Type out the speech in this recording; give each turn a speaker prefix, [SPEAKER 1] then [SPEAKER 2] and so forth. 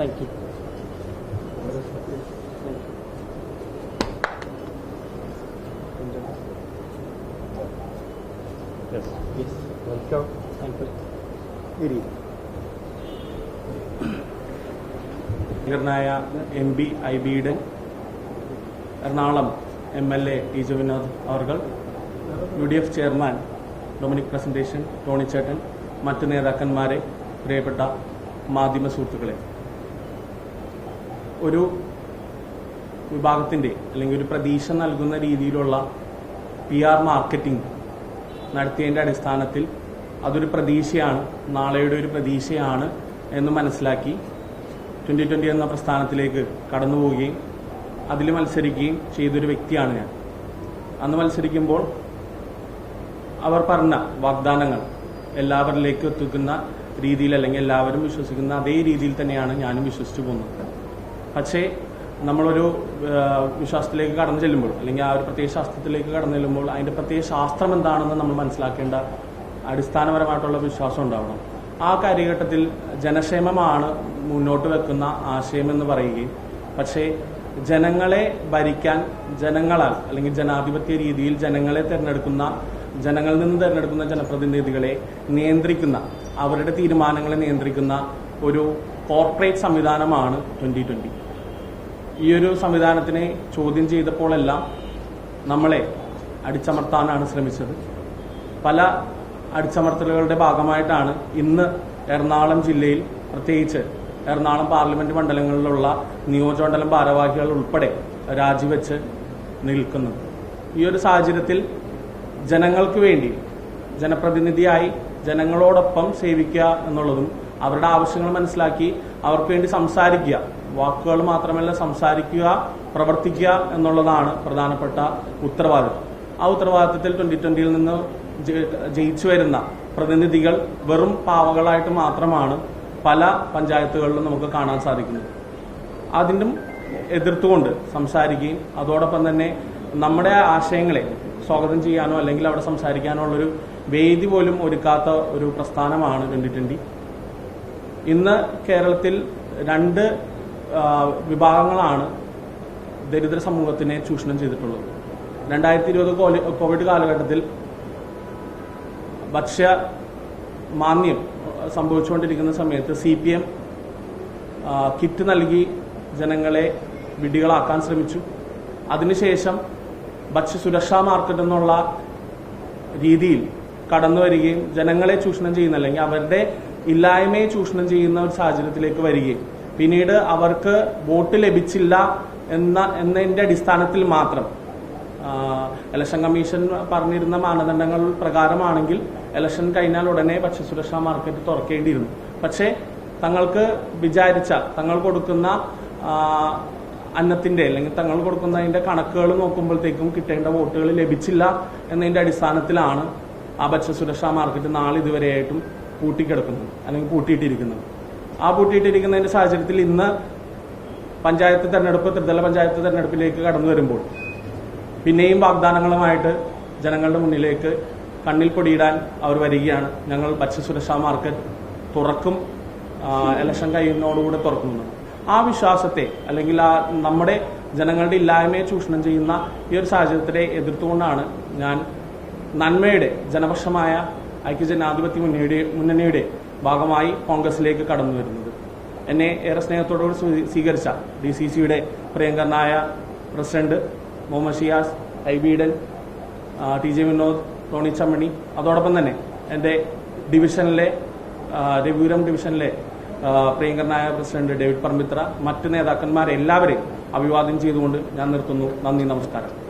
[SPEAKER 1] Thank you U
[SPEAKER 2] M P I ബിയുടെ Ernakulam M L A T J Vinod our U D F chairman Dominic Presentation ടോണിച്ചേട്ടൻ മറ്റ് നേതാക്കന്മാരെ പ്രിയപ്പെട്ട മാധ്യമ സുഹൃത്തുക്കളെ. ഒരു വിഭാഗത്തിന്റെ അല്ലെങ്കിൽ ഒരു പ്രതീക്ഷ നൽകുന്ന രീതിയിലുള്ള പി ആർ മാർക്കറ്റിംഗ് നടത്തിയതിന്റെ അടിസ്ഥാനത്തിൽ അതൊരു പ്രതീക്ഷയാണ് നാളെയുടെ ഒരു പ്രതീക്ഷയാണ് എന്ന് മനസ്സിലാക്കി ട്വന്റി ട്വന്റി എന്ന പ്രസ്ഥാനത്തിലേക്ക് കടന്നു പോവുകയും അതിൽ മത്സരിക്കുകയും ചെയ്തൊരു വ്യക്തിയാണ് ഞാൻ. അന്ന് മത്സരിക്കുമ്പോൾ അവർ പറഞ്ഞ വാഗ്ദാനങ്ങൾ എല്ലാവരിലേക്കും എത്തിക്കുന്ന രീതിയിൽ അല്ലെങ്കിൽ എല്ലാവരും വിശ്വസിക്കുന്ന അതേ രീതിയിൽ തന്നെയാണ് ഞാനും വിശ്വസിച്ചു പോകുന്നത്. പക്ഷേ നമ്മളൊരു വിശ്വാസത്തിലേക്ക് കടന്നു ചെല്ലുമ്പോൾ അല്ലെങ്കിൽ ആ ഒരു പ്രത്യേക ശാസ്ത്രത്തിലേക്ക് കടന്നു ചെല്ലുമ്പോൾ അതിന്റെ പ്രത്യേക ശാസ്ത്രം എന്താണെന്ന് നമ്മൾ മനസ്സിലാക്കേണ്ട അടിസ്ഥാനപരമായിട്ടുള്ള വിശ്വാസം ഉണ്ടാവണം. ആ കാര്യഘട്ടത്തിൽ ജനക്ഷേമമാണ് മുന്നോട്ട് വെക്കുന്ന ആശയം എന്ന് പറയുകയും പക്ഷേ ജനങ്ങളെ ഭരിക്കാൻ ജനങ്ങളാൽ അല്ലെങ്കിൽ ജനാധിപത്യ രീതിയിൽ ജനങ്ങളെ തിരഞ്ഞെടുക്കുന്ന ജനങ്ങളിൽ നിന്ന് തിരഞ്ഞെടുക്കുന്ന ജനപ്രതിനിധികളെ നിയന്ത്രിക്കുന്ന അവരുടെ തീരുമാനങ്ങളെ നിയന്ത്രിക്കുന്ന ഒരു കോർപ്പറേറ്റ് സംവിധാനമാണ് ട്വന്റി ട്വന്റി ഈ ഒരു സംവിധാനത്തിനെ ചോദ്യം ചെയ്തപ്പോഴെല്ലാം നമ്മളെ അടിച്ചമർത്താനാണ് ശ്രമിച്ചത്. പല അടിച്ചമർത്തലുകളുടെ ഭാഗമായിട്ടാണ് ഇന്ന് എറണാകുളം ജില്ലയിൽ പ്രത്യേകിച്ച് എറണാകുളം പാർലമെന്റ് മണ്ഡലങ്ങളിലുള്ള നിയോജകമണ്ഡലം ഭാരവാഹികൾ ഉൾപ്പെടെ രാജിവെച്ച് നിൽക്കുന്നത്. ഈ ഒരു സാഹചര്യത്തിൽ ജനങ്ങൾക്ക് വേണ്ടി ജനപ്രതിനിധിയായി ജനങ്ങളോടൊപ്പം സേവിക്കുക എന്നുള്ളതും അവരുടെ ആവശ്യങ്ങൾ മനസ്സിലാക്കി അവർക്ക് വേണ്ടി സംസാരിക്കുക. വാക്കുകൾ മാത്രമല്ല സംസാരിക്കുക പ്രവർത്തിക്കുക എന്നുള്ളതാണ് പ്രധാനപ്പെട്ട ഉത്തരവാദിത്വം. ആ ഉത്തരവാദിത്തത്തിൽ ട്വന്റി ട്വന്റിയിൽ നിന്ന് ജയി- ജയിച്ചു വരുന്ന പ്രതിനിധികൾ വെറും പാവകളായിട്ട് മാത്രമാണ് പല പഞ്ചായത്തുകളിലും നമുക്ക് കാണാൻ സാധിക്കുന്നത്. അതിനും എതിർത്തുകൊണ്ട് സംസാരിക്കുകയും അതോടൊപ്പം തന്നെ നമ്മുടെ ആശയങ്ങളെ സ്വാഗതം ചെയ്യാനോ അല്ലെങ്കിൽ അവിടെ സംസാരിക്കാനോ ഉള്ളൊരു വേദി പോലും ഒരുക്കാത്ത ഒരു പ്രസ്ഥാനമാണ് ട്വന്റി ട്വന്റി ഇന്ന് കേരളത്തിൽ രണ്ട് വിഭാഗങ്ങളാണ് ദരിദ്ര സമൂഹത്തിനെ ചൂഷണം ചെയ്തിട്ടുള്ളത്. രണ്ടായിരത്തി ഇരുപത് കോവിഡ് കാലഘട്ടത്തിൽ ഭക്ഷ്യ മാന്യം സംഭവിച്ചുകൊണ്ടിരിക്കുന്ന സമയത്ത് സി പി എം കിറ്റ് നൽകി ജനങ്ങളെ വിഡികളാക്കാൻ ശ്രമിച്ചു. അതിനുശേഷം ഭക്ഷ്യസുരക്ഷാ മാർക്കറ്റ് എന്നുള്ള രീതിയിൽ കടന്നു വരികയും ജനങ്ങളെ ചൂഷണം ചെയ്യുന്ന അല്ലെങ്കിൽ അവരുടെ ഇല്ലായ്മയെ ചൂഷണം ചെയ്യുന്ന ഒരു സാഹചര്യത്തിലേക്ക് വരികയും പിന്നീട് അവർക്ക് വോട്ട് ലഭിച്ചില്ല എന്ന എന്നതിന്റെ അടിസ്ഥാനത്തിൽ മാത്രം ഇലക്ഷൻ കമ്മീഷൻ പറഞ്ഞിരുന്ന മാനദണ്ഡങ്ങൾ പ്രകാരമാണെങ്കിൽ ഇലക്ഷൻ കഴിഞ്ഞാൽ ഉടനെ ഭക്ഷ്യസുരക്ഷാ മാർക്കറ്റ് തുറക്കേണ്ടിയിരുന്നു. പക്ഷേ തങ്ങൾക്ക് വിചാരിച്ച തങ്ങൾ കൊടുക്കുന്ന അന്നത്തിന്റെ അല്ലെങ്കിൽ തങ്ങൾ കൊടുക്കുന്നതിന്റെ കണക്കുകൾ നോക്കുമ്പോഴത്തേക്കും കിട്ടേണ്ട വോട്ടുകൾ ലഭിച്ചില്ല എന്നതിന്റെ അടിസ്ഥാനത്തിലാണ് ആ ഭക്ഷ്യസുരക്ഷാ മാർക്കറ്റ് നാളെ ഇതുവരെയായിട്ടും പൂട്ടിക്കിടക്കുന്നത് അല്ലെങ്കിൽ പൂട്ടിയിട്ടിരിക്കുന്നത് ആ പൂട്ടിയിട്ടിരിക്കുന്നതിന്റെ സാഹചര്യത്തിൽ ഇന്ന് പഞ്ചായത്ത് തെരഞ്ഞെടുപ്പ് ത്രിതല പഞ്ചായത്ത് തെരഞ്ഞെടുപ്പിലേക്ക് കടന്നു വരുമ്പോൾ പിന്നെയും വാഗ്ദാനങ്ങളുമായിട്ട് ജനങ്ങളുടെ മുന്നിലേക്ക് കണ്ണിൽ പൊടിയിടാൻ അവർ വരികയാണ്. ഞങ്ങൾ ഭക്ഷ്യസുരക്ഷാ മാർക്കറ്റ് തുറക്കും ഇലക്ഷൻ കഴിയുന്നതോടുകൂടെ തുറക്കുന്നു. ആ വിശ്വാസത്തെ അല്ലെങ്കിൽ ആ നമ്മുടെ ജനങ്ങളുടെ ഇല്ലായ്മയെ ചൂഷണം ചെയ്യുന്ന ഈ ഒരു സാഹചര്യത്തെ എതിർത്തുകൊണ്ടാണ് ഞാൻ നന്മയുടെ ജനപക്ഷമായ ഐക്യജനാധിപത്യ മുന്നണിയുടെ മുന്നണിയുടെ ഭാഗമായി കോൺഗ്രസിലേക്ക് കടന്നു വരുന്നത്. എന്നെ ഏറെ സ്നേഹത്തോടുകൂടി സ്വീ- സ്വീകരിച്ച ഡി സി സിയുടെ പ്രിയങ്കരനായ president Muhammad Shiyas Hibi Eden T J Vinod Tony Chammany. അതോടൊപ്പം തന്നെ എന്റെ ഡിവിഷനിലെ രവിപുരം ഡിവിഷനിലെ പ്രിയങ്കരനായ പ്രസിഡന്റ് ഡേവിഡ് പർമിത്ര മറ്റ് നേതാക്കന്മാരെ എല്ലാവരെയും അഭിവാദ്യം ചെയ്തുകൊണ്ട് ഞാൻ നിർത്തുന്നു. നന്ദി നമസ്കാരം.